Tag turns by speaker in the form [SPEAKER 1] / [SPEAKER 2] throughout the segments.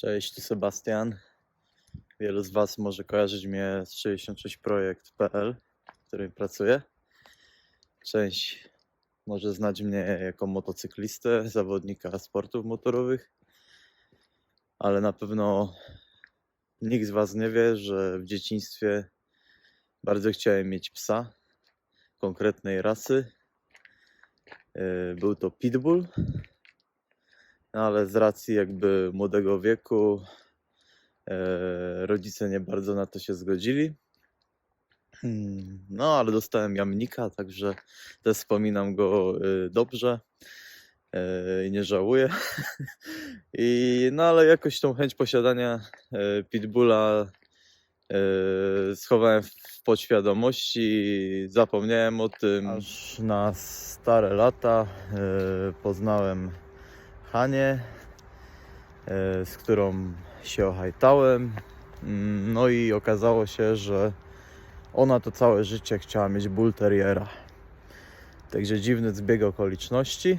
[SPEAKER 1] Cześć, tu Sebastian. Wielu z Was może kojarzyć mnie z 66projekt.pl, w którym pracuję. Część może znać mnie jako motocyklistę, zawodnika sportów motorowych, ale na pewno nikt z Was nie wie, że w dzieciństwie bardzo chciałem mieć psa konkretnej rasy. Yy, Był to Pitbull. Ale z racji jakby młodego wieku e, rodzice nie bardzo na to się zgodzili. Hmm, No ale dostałem jamnika, także też wspominam go e, dobrze e, i nie żałuję. I, no ale jakoś tą chęć posiadania pitbulla schowałem w podświadomości, zapomniałem o tym. Aż na stare lata poznałem Hanie, e, z którą się ohajtałem. Mm, No i okazało się, że ona to całe życie chciała mieć bull terriera. Także dziwny zbieg okoliczności.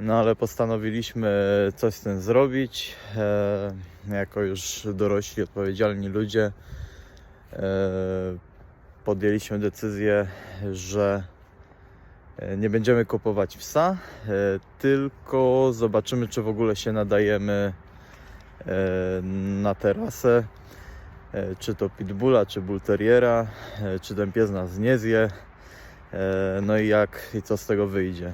[SPEAKER 1] No ale postanowiliśmy coś z tym zrobić. E, jako już dorośli, odpowiedzialni ludzie e, podjęliśmy decyzję, że Nie będziemy kupować psa, e, tylko zobaczymy, czy w ogóle się nadajemy e, na terasę. E, Czy to pitbulla, czy e, czy ten pies nas nie zje. E, No i jak i co z tego wyjdzie.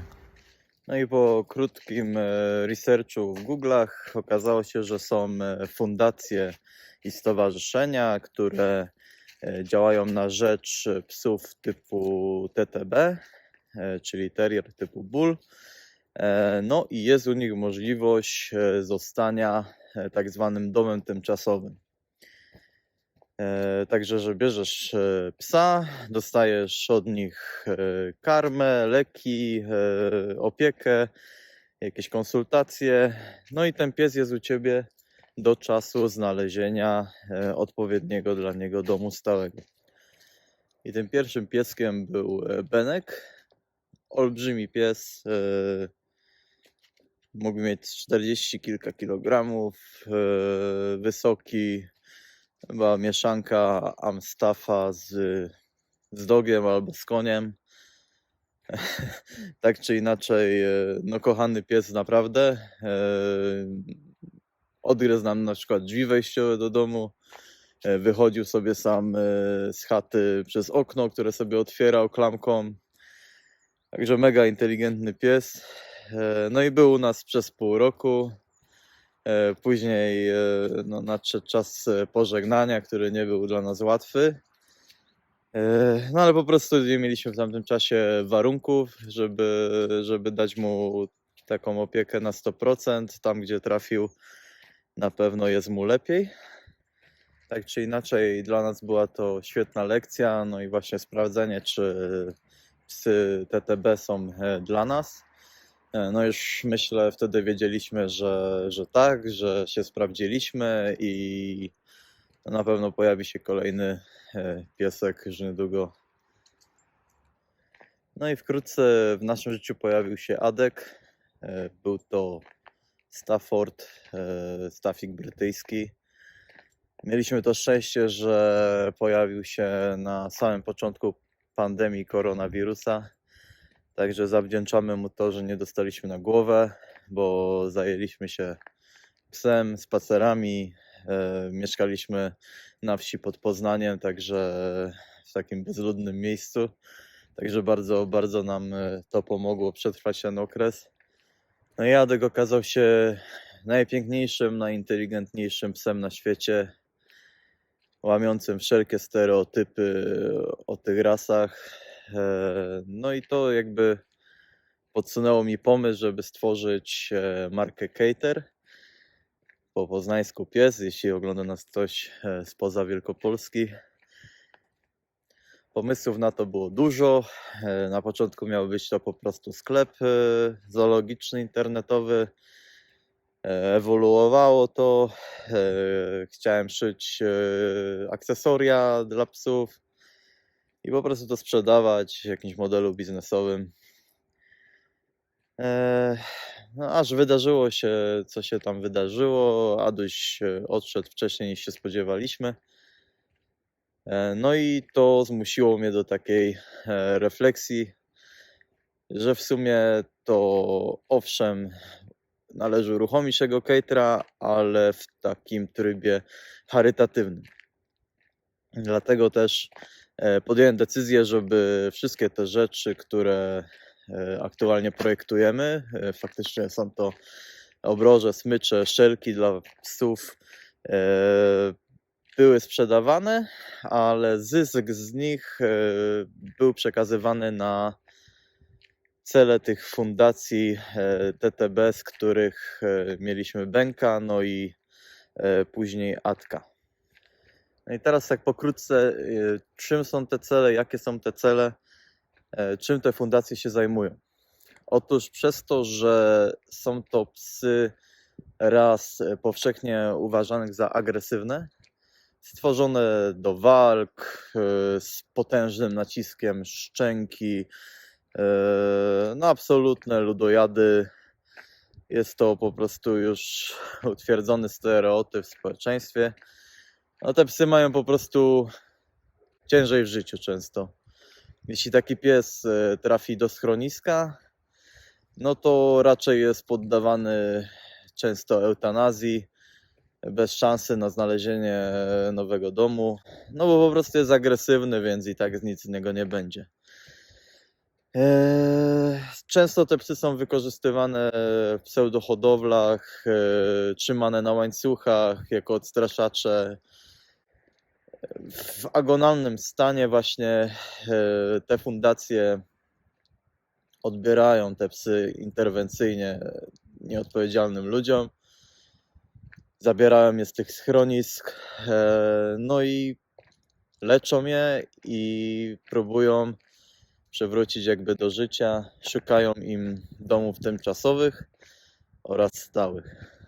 [SPEAKER 1] No i po krótkim e, researchu w Google'ach okazało się, że są e, fundacje i stowarzyszenia, które e, działają na rzecz psów typu TTB, e, czyli terrier typu bull. E, No i jest u nich możliwość e, zostania e, tak zwanym domem tymczasowym. E, Także, że bierzesz e, psa, dostajesz od nich e, karmę, leki, e, opiekę, jakieś konsultacje. No i ten pies jest u ciebie do czasu znalezienia e, odpowiedniego dla niego domu stałego. I tym pierwszym pieskiem był e, Benek, olbrzymi pies. e, Mógł mieć 40 kilka kilogramów, e, wysoki, chyba mieszanka Amstaffa z, z dogiem albo z koniem. tak czy inaczej, e, no kochany pies naprawdę. Odgryzł nam na przykład drzwi wejściowe do domu. Wychodził sobie sam z chaty przez okno, które sobie otwierał klamką. Także mega inteligentny pies. E, No i był u nas przez pół roku. E, Później e, no, nadszedł czas pożegnania, który nie był dla nas łatwy. No ale po prostu nie mieliśmy w tamtym czasie warunków, żeby, żeby dać mu taką opiekę na 100%. Tam, gdzie trafił, na pewno jest mu lepiej. Tak czy inaczej, dla nas była to świetna lekcja. No i właśnie sprawdzenie, czy psy TTB są e, dla nas. E, No już myślę, wtedy wiedzieliśmy, że, że tak, że się sprawdziliśmy i na pewno pojawi się kolejny e, piesek już niedługo. No i wkrótce w naszym życiu pojawił się Adek. Był to Stafford, Staffik brytyjski. Mieliśmy to szczęście, że pojawił się na samym początku pandemii koronawirusa. Także zawdzięczamy mu to, że nie dostaliśmy na głowę, bo zajęliśmy się psem, spacerami. E, mieszkaliśmy na wsi pod Poznaniem, także w takim bezludnym miejscu. Także bardzo, bardzo nam e, to pomogło przetrwać ten okres. No i Jadek okazał się najpiękniejszym, najinteligentniejszym psem na świecie, łamiącym wszelkie stereotypy o tych rasach. E, No i to jakby podsunęło mi pomysł, żeby stworzyć e, markę Cater. Po poznańsku pies, jeśli ogląda nas ktoś e, spoza Wielkopolski. Pomysłów na to było dużo. Na początku miał być to po prostu sklep zoologiczny, internetowy. Ewoluowało to. E, Chciałem szyć e, akcesoria dla psów i po prostu to sprzedawać w jakimś modelu biznesowym. E, No, aż wydarzyło się, co się tam wydarzyło. Aduś odszedł wcześniej niż się spodziewaliśmy. No i to zmusiło mnie do takiej refleksji, że w sumie to owszem, należy uruchomić tego catera, ale w takim trybie charytatywnym. Dlatego też e, podjąłem decyzję, żeby wszystkie te rzeczy, które e, aktualnie projektujemy, e, faktycznie są to obroże, smycze, szelki dla psów, były sprzedawane, ale zysk z nich był przekazywany na cele tych fundacji e, TTB, z których e, mieliśmy Benka, no i e, później Atka. No i teraz tak pokrótce, czym są te cele, jakie są te cele, czym te fundacje się zajmują? Otóż przez to, że są to psy ras e, powszechnie uważanych za agresywne, stworzone do walk z potężnym naciskiem szczęki, no absolutne ludojady. Jest to po prostu już utwierdzony stereotyp w społeczeństwie. No te psy mają po prostu ciężej w życiu często. Jeśli taki pies e, trafi do schroniska, no to raczej jest poddawany często eutanazji, bez szansy na znalezienie nowego domu. No bo po prostu jest agresywny, więc i tak nic z niego nie będzie. Eee, Często te psy są wykorzystywane w pseudohodowlach, e, trzymane na łańcuchach jako odstraszacze. W agonalnym stanie właśnie e, te fundacje odbierają te psy interwencyjnie nieodpowiedzialnym ludziom. Zabierają je z tych schronisk, no i leczą je i próbują przywrócić jakby do życia. Szukają im domów tymczasowych oraz stałych.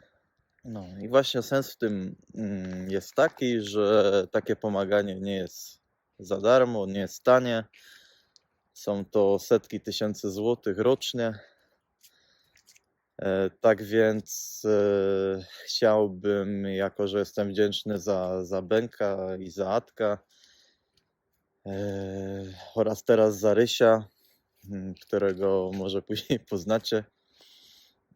[SPEAKER 1] No i właśnie sens w tym mm, jest taki, że takie pomaganie nie jest za darmo, nie jest tanie. Są to setki tysięcy złotych rocznie. E, Tak więc e, chciałbym, jako że jestem wdzięczny za, za Benka i za Atka oraz teraz za Rysia, m, którego może później poznacie,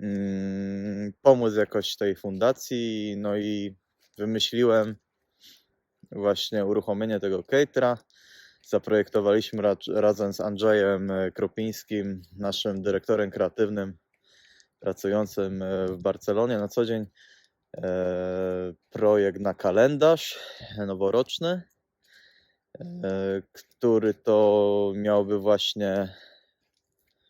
[SPEAKER 1] mm, pomóc jakoś tej fundacji. No i wymyśliłem właśnie uruchomienie tego catera. Zaprojektowaliśmy ra- razem z Andrzejem e, Kropińskim, naszym dyrektorem kreatywnym, pracującym e, w Barcelonie na co dzień, e, projekt na kalendarz noworoczny, który to miałby właśnie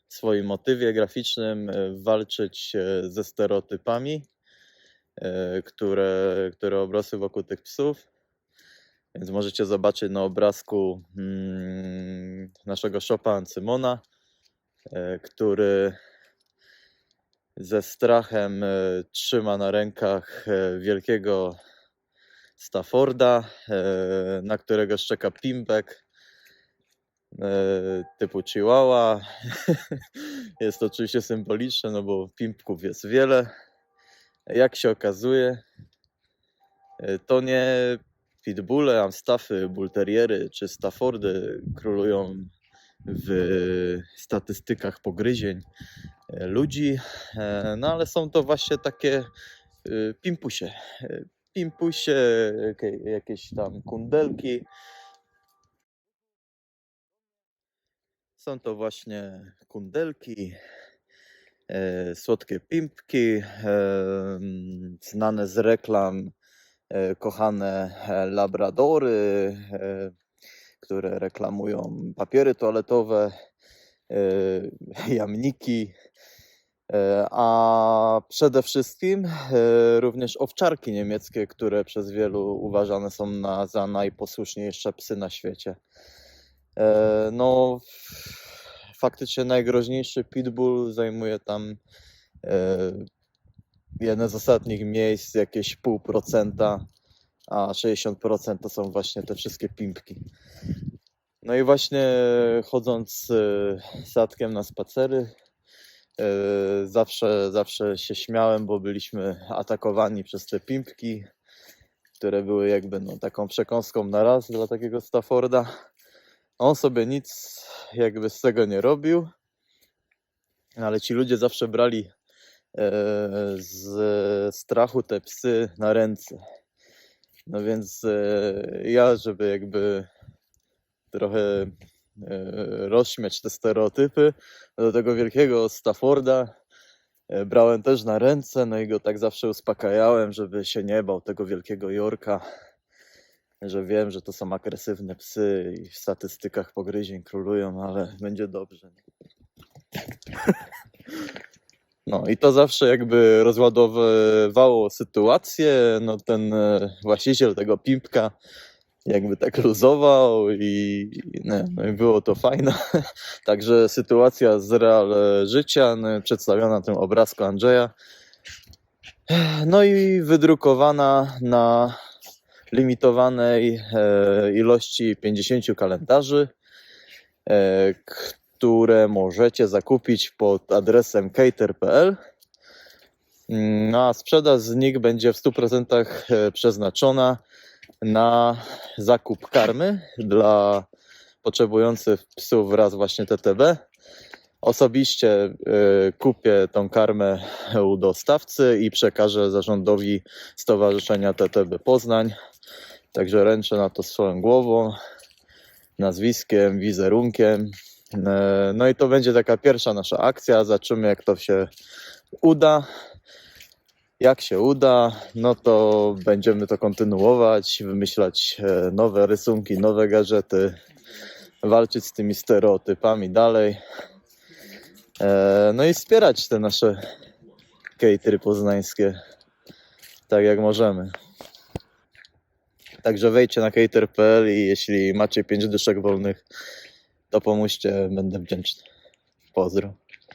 [SPEAKER 1] w swoim motywie graficznym e, walczyć e, ze stereotypami, e, które, które obrosły wokół tych psów. Więc możecie zobaczyć na obrazku mm, naszego szopa Ancymona, e, który ze strachem e, trzyma na rękach e, wielkiego Stafforda, e, na którego szczeka Pimpek e, typu Chihuahua. Jest to oczywiście symboliczne, no bo Pimpków jest wiele. Jak się okazuje, e, to nie Pitbulle, Amstaffy, Bullterriery czy Staffordy królują w statystykach pogryzień ludzi, no ale są to właśnie takie pimpusie. Pimpusie, jakie- jakieś tam kundelki. Są to właśnie kundelki, e, słodkie pimpki, e, znane z reklam, e, kochane e, labradory, e, które reklamują papiery toaletowe, e, jamniki, a przede wszystkim e, również owczarki niemieckie, które przez wielu uważane są na, za najposłuszniejsze psy na świecie. E, No, faktycznie najgroźniejszy pitbull zajmuje tam e, jedno z ostatnich miejsc, jakieś pół procenta, a 60% to są właśnie te wszystkie pimpki. No i właśnie chodząc e, statkiem na spacery, E, Zawsze, zawsze się śmiałem, bo byliśmy atakowani przez te pimpki, które były jakby no, taką przekąską na raz dla takiego Stafforda. On sobie nic jakby z tego nie robił, no, ale ci ludzie zawsze brali e, z strachu te psy na ręce. No więc e, ja, żeby jakby trochę rozśmiać te stereotypy, do tego wielkiego Stafforda e, brałem też na ręce, no i go tak zawsze uspokajałem, żeby się nie bał tego wielkiego Jorka, że wiem, że to są agresywne psy i w statystykach pogryzień królują, ale będzie dobrze. No i to zawsze jakby rozładowywało sytuację, no ten e, właściciel tego pimpka jakby tak luzował i, no, no i było to fajne. Także sytuacja z real e, życia no, przedstawiona na tym obrazku Andrzeja. No i wydrukowana na limitowanej e, ilości 50 kalendarzy, e, które możecie zakupić pod adresem cater.pl. Mm, a sprzedaż z nich będzie w 100% e, przeznaczona na zakup karmy dla potrzebujących psów wraz właśnie TTB. Osobiście y, kupię tą karmę u dostawcy i przekażę zarządowi Stowarzyszenia TTB Poznań. Także ręczę na to swoją głową, nazwiskiem, wizerunkiem. E, No i to będzie taka pierwsza nasza akcja. Zobaczymy, jak to się uda. Jak się uda, no to będziemy to kontynuować, wymyślać e, nowe rysunki, nowe gadżety, walczyć z tymi stereotypami dalej. E, No i wspierać te nasze catery poznańskie tak jak możemy. Także wejdźcie na cater.pl i jeśli macie 5 dyszek wolnych, to pomóżcie, będę wdzięczny. Pozdro.